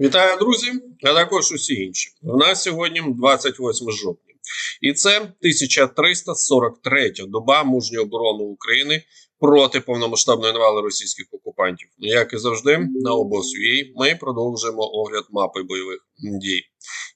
Вітаю, друзі, а також усі інші. У нас сьогодні 28 жовтня, і це 1343 доба мужньої оборони України проти повномасштабної навали російських окупантів. Як і завжди, на обоз.ua ми продовжуємо огляд мапи бойових дій.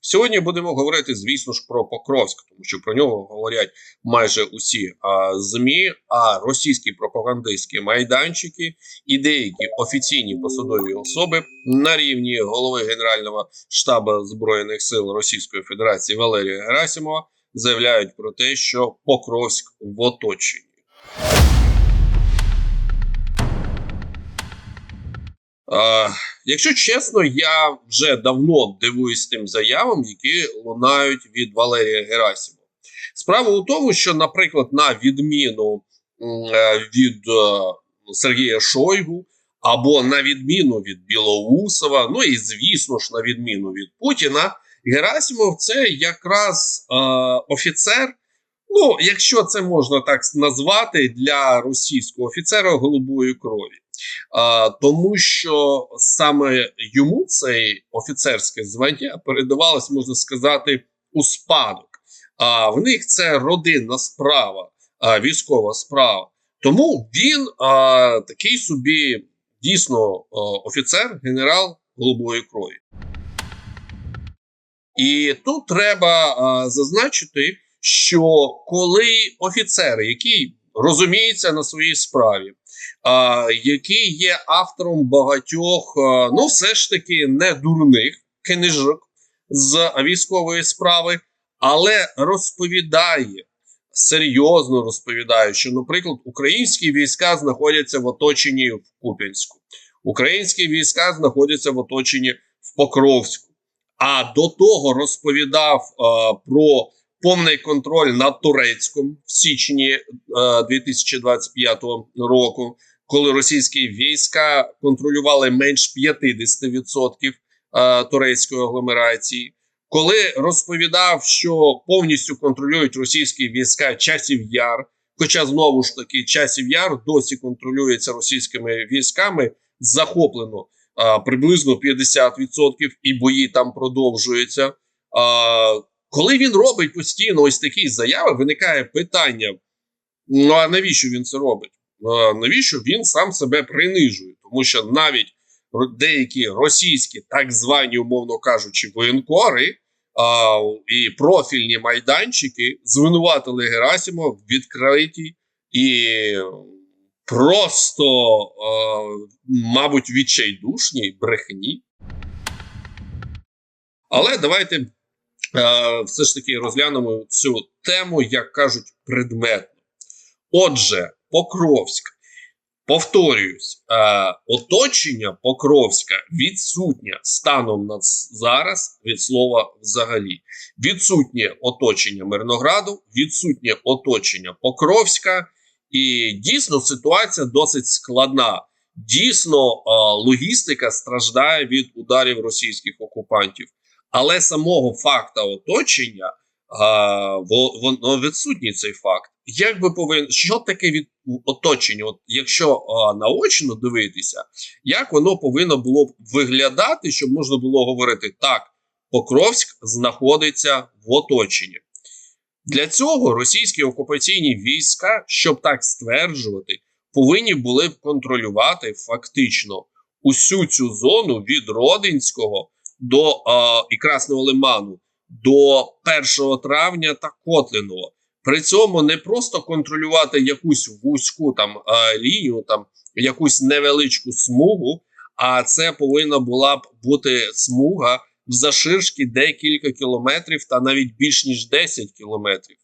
Сьогодні будемо говорити, звісно ж, про Покровськ, тому що про нього говорять майже усі а, змі, а російські пропагандистські майданчики і деякі офіційні посадові особи на рівні голови Генерального штабу збройних сил Російської Федерації Валерія Герасимова заявляють про те, що Покровськ в оточенні. Якщо чесно, я вже давно дивуюсь тим заявам, які лунають від Валерія Герасимова. Справа у тому, що, наприклад, на відміну е, від е, Сергія Шойгу або на відміну від Білоусова, ну і звісно ж, на відміну від Путіна, Герасимов це якраз е, офіцер. Ну, якщо це можна так назвати для російського офіцера голубої крові. Тому що саме йому цей офіцерське звання передавалось, можна сказати, у спадок. А в них це родинна справа, а, військова справа. Тому він а, такий собі дійсно офіцер, генерал голубої крові. І тут треба а, зазначити, що коли офіцери, які розуміються на своїй справі, який є автором багатьох, ну все ж таки не дурних книжок з військової справи, але розповідає. Серйозно розповідає, що, наприклад, українські війська знаходяться в оточенні в Куп'янську, українські війська знаходяться в оточенні в Покровську. А до того розповідав про повний контроль над Турецьком в січні е, 2025 року, коли російські війська контролювали менш 50% е, турецької агломерації, коли розповідав, що повністю контролюють російські війська часів яр. Хоча знову ж таки часів яр досі контролюється російськими військами, захоплено а, приблизно 50% і бої там продовжуються. А, коли він робить постійно ось такі заяви, виникає питання: ну а навіщо він це робить? А, навіщо він сам себе принижує? Тому що навіть деякі російські, так звані, умовно кажучи, воєнкори а, і профільні майданчики звинуватили Герасимова в відкритій і просто, а, мабуть, відчайдушній брехні. Але давайте е, все ж таки розглянемо цю тему, як кажуть, предметно. Отже, Покровськ. Повторююсь, е, оточення Покровська відсутнє станом на зараз від слова взагалі. Відсутнє оточення Мирнограду, відсутнє оточення Покровська, і дійсно ситуація досить складна. Дійсно, е, логістика страждає від ударів російських окупантів але самого факта оточення а, воно відсутній цей факт. Як би повинен, що таке від оточення? От якщо а, наочно дивитися, як воно повинно було б виглядати, щоб можна було говорити так, Покровськ знаходиться в оточенні. Для цього російські окупаційні війська, щоб так стверджувати, повинні були б контролювати фактично усю цю зону від Родинського до е, і Красного Лиману до 1 травня та Котлиного. При цьому не просто контролювати якусь вузьку там е, лінію, там якусь невеличку смугу, а це повинна була б бути смуга в заширшки декілька кілометрів та навіть більш ніж 10 кілометрів.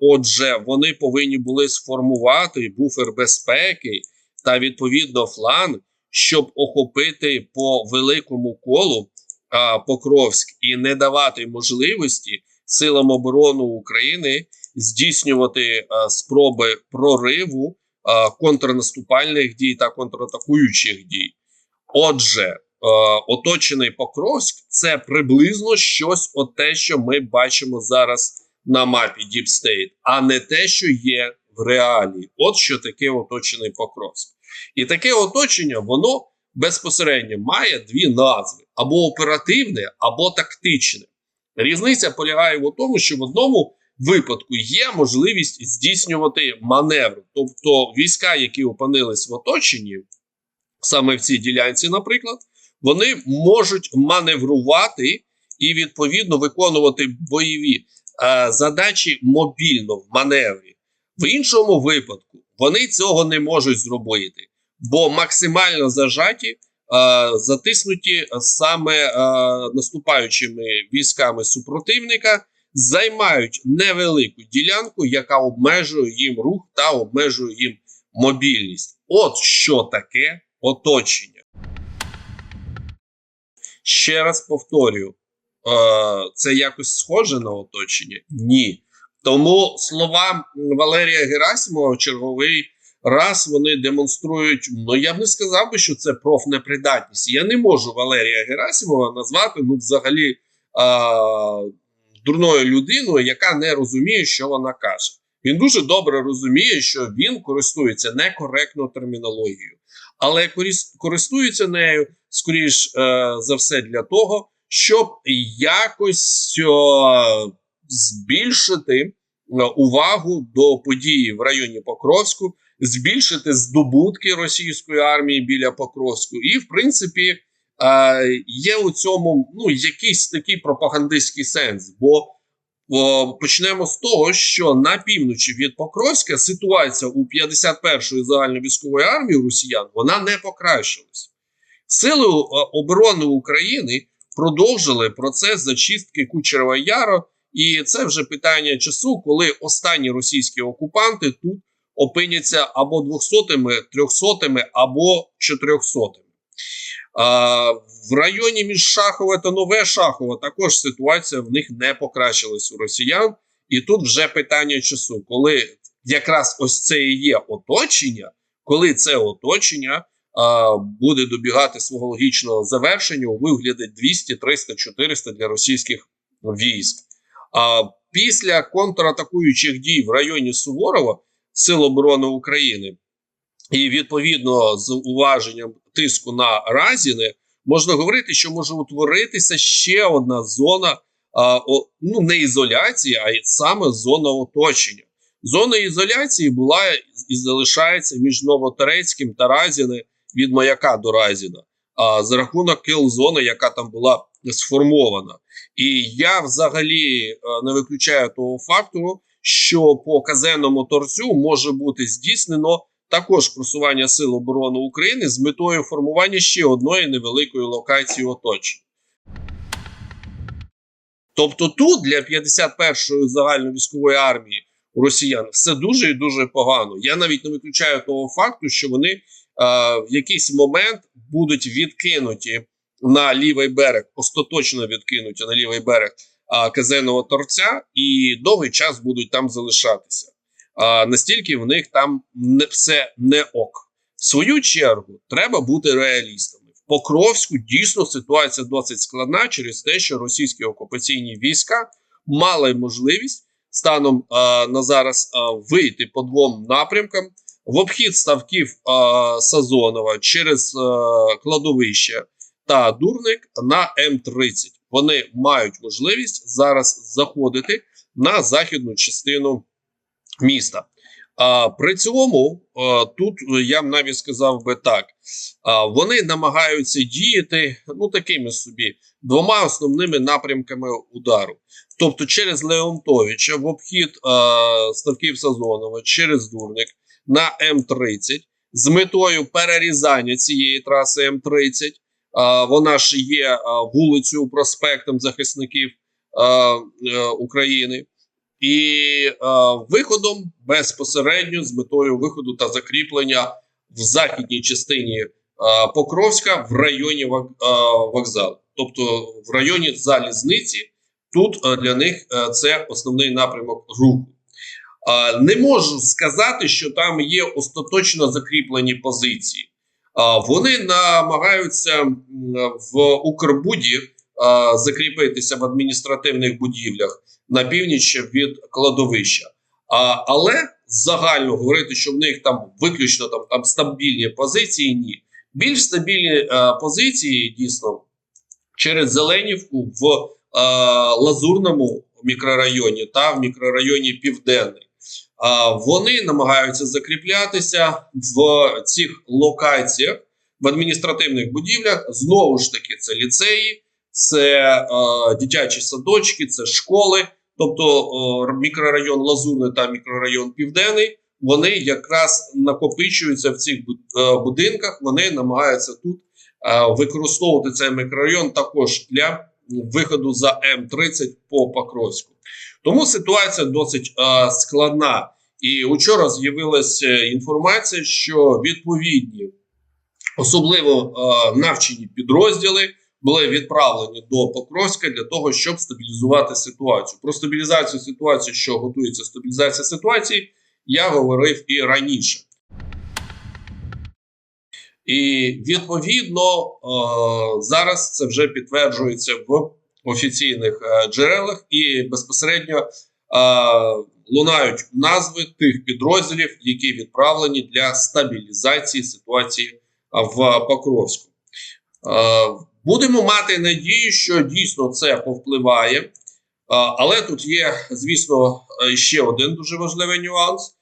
Отже, вони повинні були сформувати буфер безпеки та відповідно фланг, щоб охопити по великому колу Покровськ і не давати можливості силам оборони України здійснювати спроби прориву контрнаступальних дій та контратакуючих дій. Отже, оточений Покровськ це приблизно щось от те, що ми бачимо зараз на мапі Deep State, а не те, що є в реалії. От що таке оточений Покровськ. І таке оточення, воно безпосередньо має дві назви. Або оперативне, або тактичне. Різниця полягає в тому, що в одному випадку є можливість здійснювати маневр, тобто війська, які опинились в оточенні, саме в цій ділянці, наприклад, вони можуть маневрувати і відповідно виконувати бойові е, задачі мобільно в маневрі. В іншому випадку вони цього не можуть зробити, бо максимально зажаті, затиснуті саме е, наступаючими військами супротивника, займають невелику ділянку, яка обмежує їм рух та обмежує їм мобільність. От що таке оточення. Ще раз повторюю, е, це якось схоже на оточення? Ні. Тому слова Валерія Герасимова черговий раз вони демонструють. Ну я б не сказав би, що це профнепридатність. Я не можу Валерія Герасимова назвати ну, взагалі е, дурною людиною, яка не розуміє, що вона каже. Він дуже добре розуміє, що він користується некоректною термінологією, але користується нею скоріш е, за все для того, щоб якось о, збільшити е, увагу до події в районі Покровську, збільшити здобутки російської армії біля Покровську, і в принципі е, є у цьому ну якийсь такий пропагандистський сенс. бо о, почнемо з того, що на півночі від Покровська ситуація у 51-ї загальновійськової армії росіян вона не покращилась. Сили оборони України продовжили процес зачистки Кучерова Яру, і це вже питання часу, коли останні російські окупанти тут опиняться або 200-ми, 300-ми, або 400-ми. В районі між Шахове та Нове Шахове також ситуація в них не покращилась у росіян. І тут вже питання часу, коли якраз ось це і є оточення, коли це оточення а, буде добігати свого логічного завершення у вигляді 200, 300, 400 для російських військ. А після контратакуючих дій в районі Суворова Сил оборони України і відповідно з уваженням тиску на Разіне, можна говорити, що може утворитися ще одна зона а, о, ну не ізоляції, а саме зона оточення. Зона ізоляції була і залишається між Новотерецьким та Разіне від маяка до Разіна, а за рахунок кіл-зони, яка там була сформована. І я взагалі не виключаю того фактору, що по казенному торцю може бути здійснено також просування Сил оборони України з метою формування ще одної невеликої локації оточення. Тобто тут для 51-ї загальновійськової армії у росіян все дуже і дуже погано. Я навіть не виключаю того факту, що вони е, в якийсь момент будуть відкинуті на лівий берег, остаточно відкинуті на лівий берег казенного торця, і довгий час будуть там залишатися а, настільки в них там не все не ок. В свою чергу треба бути реалістами. В Покровську дійсно ситуація досить складна через те, що російські окупаційні війська мали можливість станом а, на зараз а, вийти по двом напрямкам в обхід ставків а, Сазонова через а, кладовище та дурник на М30. Вони мають можливість зараз заходити на західну частину міста. А при цьому тут я б навіть сказав би так: вони намагаються діяти ну такими собі двома основними напрямками удару. Тобто через Леонтовича в обхід ставків Сазонова через Дурник на М30 з метою перерізання цієї траси М30. А, вона ж є вулицею проспектом захисників е, України і е, виходом безпосередньо з метою виходу та закріплення в західній частині е, Покровська в районі вок, вокзалу, тобто в районі залізниці. Тут е, для них е, це основний напрямок руху. Е, не можу сказати, що там є остаточно закріплені позиції. Вони намагаються в Укрбуді закріпитися в адміністративних будівлях на північ від кладовища. Але загально говорити, що в них там виключно там там стабільні позиції, ні. Більш стабільні позиції дійсно через Зеленівку в Лазурному мікрорайоні та в мікрорайоні Південний. Вони намагаються закріплятися в цих локаціях в адміністративних будівлях. Знову ж таки, це ліцеї, це е, дитячі садочки, це школи, тобто мікрорайон Лазурний та мікрорайон Південний. Вони якраз накопичуються в цих е, будинках. Вони намагаються тут використовувати цей мікрорайон також для виходу за М30 по Покровську. Тому ситуація досить е, складна. І учора з'явилася інформація, що відповідні, особливо е, навчені підрозділи, були відправлені до Покровська для того, щоб стабілізувати ситуацію. Про стабілізацію ситуації, що готується стабілізація ситуації, я говорив і раніше. І відповідно е, зараз це вже підтверджується в офіційних е, джерелах, і безпосередньо е, лунають назви тих підрозділів, які відправлені для стабілізації ситуації в Покровську. Будемо мати надію, що дійсно це повпливає. Але тут є, звісно, ще один дуже важливий нюанс.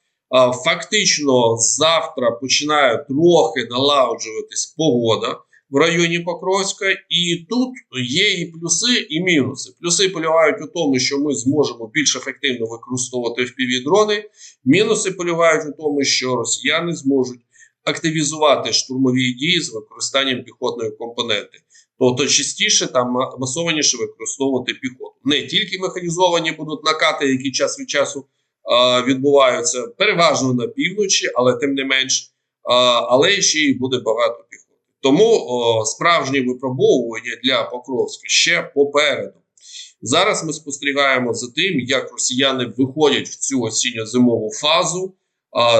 Фактично, завтра починає трохи налагоджуватись погода в районі Покровська, і тут є і плюси, і мінуси. Плюси полягають у тому, що ми зможемо більш ефективно використовувати FPV-дрони. Мінуси полягають у тому, що росіяни зможуть активізувати штурмові дії з використанням піхотної компоненти. Тобто частіше там масованіше використовувати піхоту. Не тільки механізовані будуть накати, які час від часу відбуваються переважно на півночі, але тим не менш, але ще й буде багато піхоти. Тому о, справжнє випробовування для Покровська ще попереду. Зараз ми спостерігаємо за тим, як росіяни виходять в цю осінньо-зимову фазу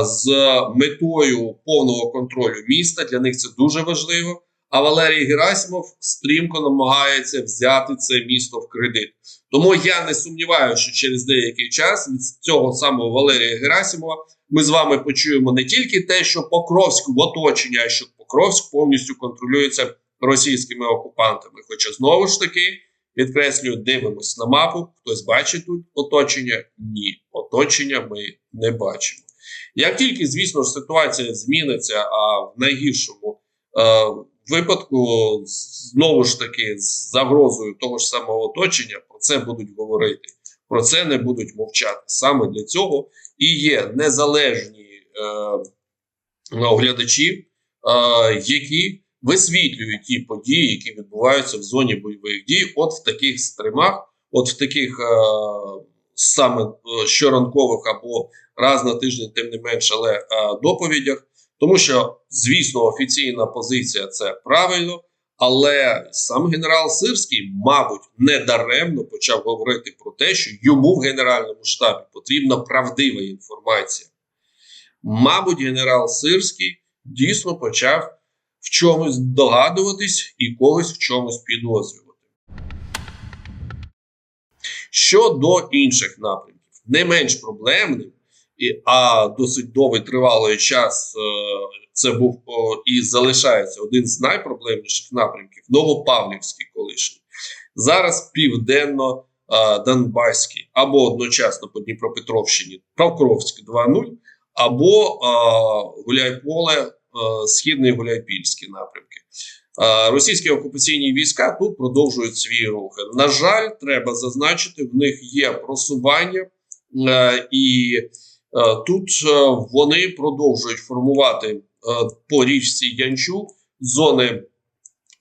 з метою повного контролю міста. Для них це дуже важливо. А Валерій Герасимов стрімко намагається взяти це місто в кредит. Тому я не сумніваюся, що через деякий час від цього самого Валерія Герасимова ми з вами почуємо не тільки те, що Покровськ в оточенні, а що Покровськ повністю контролюється російськими окупантами. Хоча знову ж таки підкреслюю, дивимось на мапу. Хтось бачить тут оточення? Ні, оточення ми не бачимо. Як тільки, звісно ж, ситуація зміниться, а в найгіршому е, випадку знову ж таки з загрозою того ж самого оточення, про це будуть говорити, про це не будуть мовчати. Саме для цього і є незалежні е, оглядачі, е, які висвітлюють ті події, які відбуваються в зоні бойових дій, от в таких стримах, от в таких е, саме е, щоранкових або раз на тиждень, тим не менше, але е, доповідях. Тому що, звісно, офіційна позиція це правильно, але сам генерал Сирський, мабуть, недаремно почав говорити про те, що йому в генеральному штабі потрібна правдива інформація. Мабуть, генерал Сирський дійсно почав в чомусь догадуватись і когось в чомусь підозрювати. Щодо інших напрямків, не менш проблемним, а досить довгий тривалий час е, це був і залишається один з найпроблемніших напрямків Новопавлівський колишній. Зараз південно е, Донбаський або одночасно по Дніпропетровщині Покровськ 2.0, або е, Гуляйполе, Східний Гуляйпільський напрямки. Російські окупаційні війська тут продовжують свій рух. На жаль, треба зазначити, в них є просування, і тут е, вони продовжують формувати е, по річці Янчу зони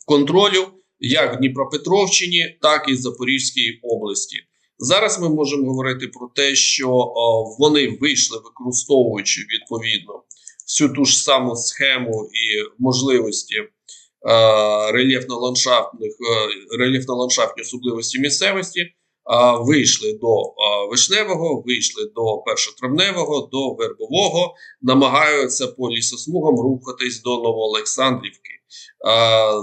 контролю як Дніпропетровщині, так і в Запорізькій області. Зараз ми можемо говорити про те, що вони вийшли, використовуючи відповідно всю ту ж саму схему і можливості е, рельєфно-ландшафтних е, рельєфно-ландшафтні особливості місцевості. Вийшли до вишневого, вийшли до першотравневого, до вербового, намагаються по лісосмугам рухатись до Новоолександрівки.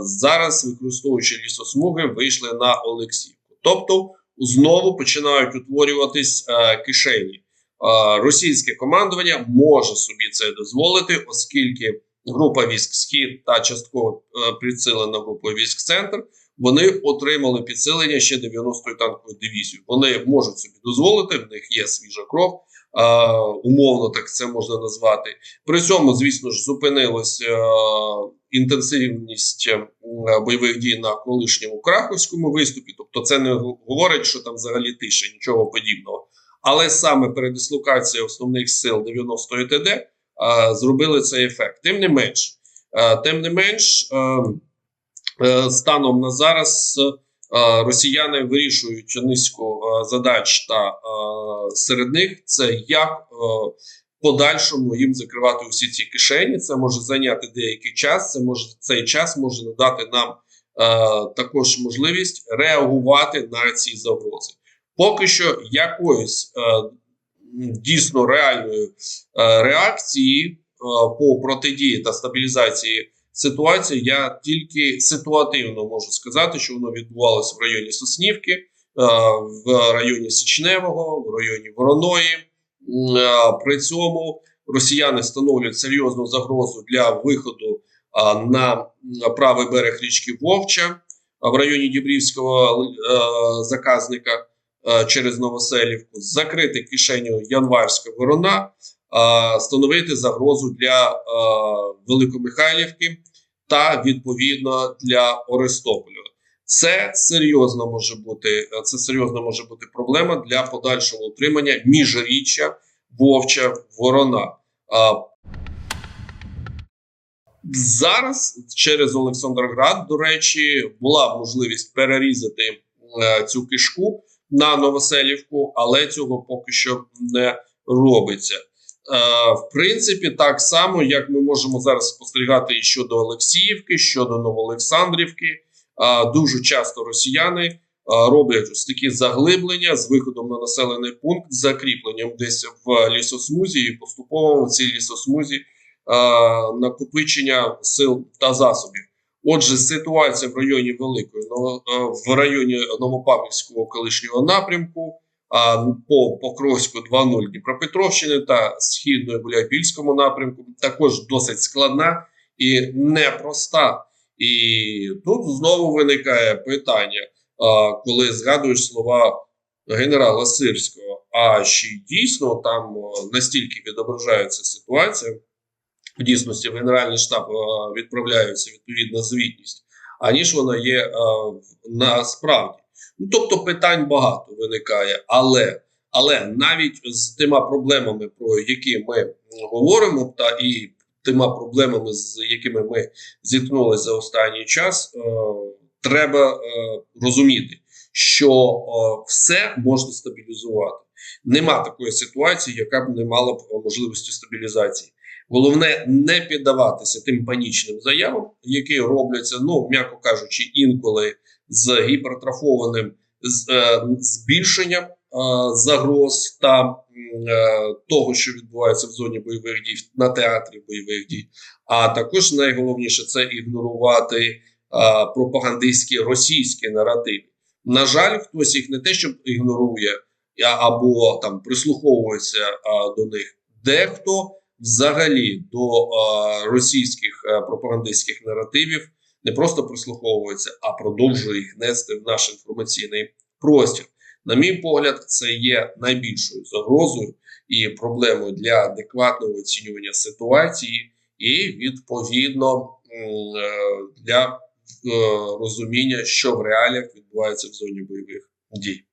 Зараз, використовуючи лісосмуги, вийшли на Олексівку. Тобто знову починають утворюватись е, кишені. Російське командування може собі це дозволити, оскільки група військ Схід та частково е, прицілена група військ Центр вони отримали підсилення ще 90-ї танкової дивізії. Вони можуть собі дозволити, в них є свіжа кров, а, умовно так це можна назвати. При цьому, звісно ж, зупинилась е, інтенсивність е, бойових дій на колишньому Краховському виступі. Тобто, це не говорить, що там взагалі тиша, нічого подібного. Але саме передислокація основних сил 90-ї ТД е, зробили цей ефект. Тим не менш, е, тим не менш, е, е, станом на зараз е, росіяни вирішують низку е, задач, та е, серед них це як е, подальшому їм закривати усі ці кишені. Це може зайняти деякий час. Це може цей час може надати нам е, також можливість реагувати на ці загрози. Поки що якоїсь е, дійсно реальної е, реакції е, по протидії та стабілізації ситуації я тільки ситуативно можу сказати, що воно відбувалося в районі Соснівки, е, в районі Січневого, в районі Вороної. Е, При цьому росіяни становлять серйозну загрозу для виходу на правий берег річки Вовча в районі Дібрівського е, заказника через Новоселівку, закрити кишеню Январська Ворона, становити загрозу для е, Великомихайлівки та відповідно для Орестополя. Це серйозно може бути це серйозно може бути проблема для подальшого утримання міжріччя Вовча Ворона. Зараз через Олександроград, до речі, була можливість перерізати е, цю кишку на Новоселівку, але цього поки що не робиться. Е, в принципі, так само, як ми можемо зараз спостерігати і щодо Олексіївки, щодо Новоолександрівки. А, дуже часто росіяни роблять ось такі заглиблення з виходом на населений пункт, з закріпленням десь в лісосмузі і поступово в цій лісосмузі накопичення сил та засобів. Отже, ситуація в районі Великої в районі Новопавлівського колишнього напрямку. По Покровську 2.0 Дніпропетровщини та східної Гуляйпільському напрямку також досить складна і непроста. І тут знову виникає питання, коли згадуєш слова генерала Сирського, а чи дійсно там настільки відображається ситуація, в дійсності в Генеральний штаб відправляється відповідна звітність, аніж вона є насправді. Ну, тобто питань багато виникає, але, але навіть з тими проблемами, про які ми говоримо, та і тими проблемами, з якими ми зіткнулися за останній час, е, треба е, розуміти, що е, все можна стабілізувати. Нема такої ситуації, яка б не мала б можливості стабілізації. Головне не піддаватися тим панічним заявам, які робляться, ну м'яко кажучи, інколи з гіпертрофованим е, збільшенням е, загроз та е, того, що відбувається в зоні бойових дій на театрі бойових дій. А також найголовніше це ігнорувати пропагандистські російські наративи. На жаль, хтось їх не те, що ігнорує або там прислуховується до них. Дехто взагалі до російських пропагандистських наративів не просто прислуховується, а продовжує їх нести в наш інформаційний простір. На мій погляд, це є найбільшою загрозою і проблемою для адекватного оцінювання ситуації, і відповідно е, для е, розуміння, що в реаліях відбувається в зоні бойових дій.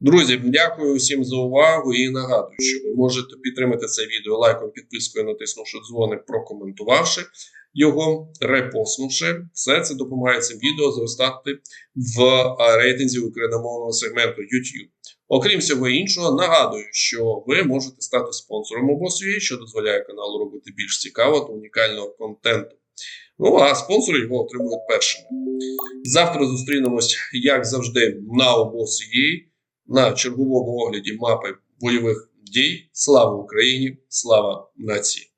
Друзі, дякую всім за увагу і нагадую, що ви можете підтримати це відео лайком, підпискою, натиснувши дзвоник, прокоментувавши його, репостнувши. Все це допомагає цим відео зростати в рейтинзі україномовного сегменту YouTube. Окрім всього іншого, нагадую, що ви можете стати спонсором обосує, що дозволяє каналу робити більш цікавого та унікального контенту. Ну а спонсори його отримують першими. Завтра зустрінемось, як завжди, на обосує на черговому огляді мапи бойових дій. Слава Україні! Слава нації!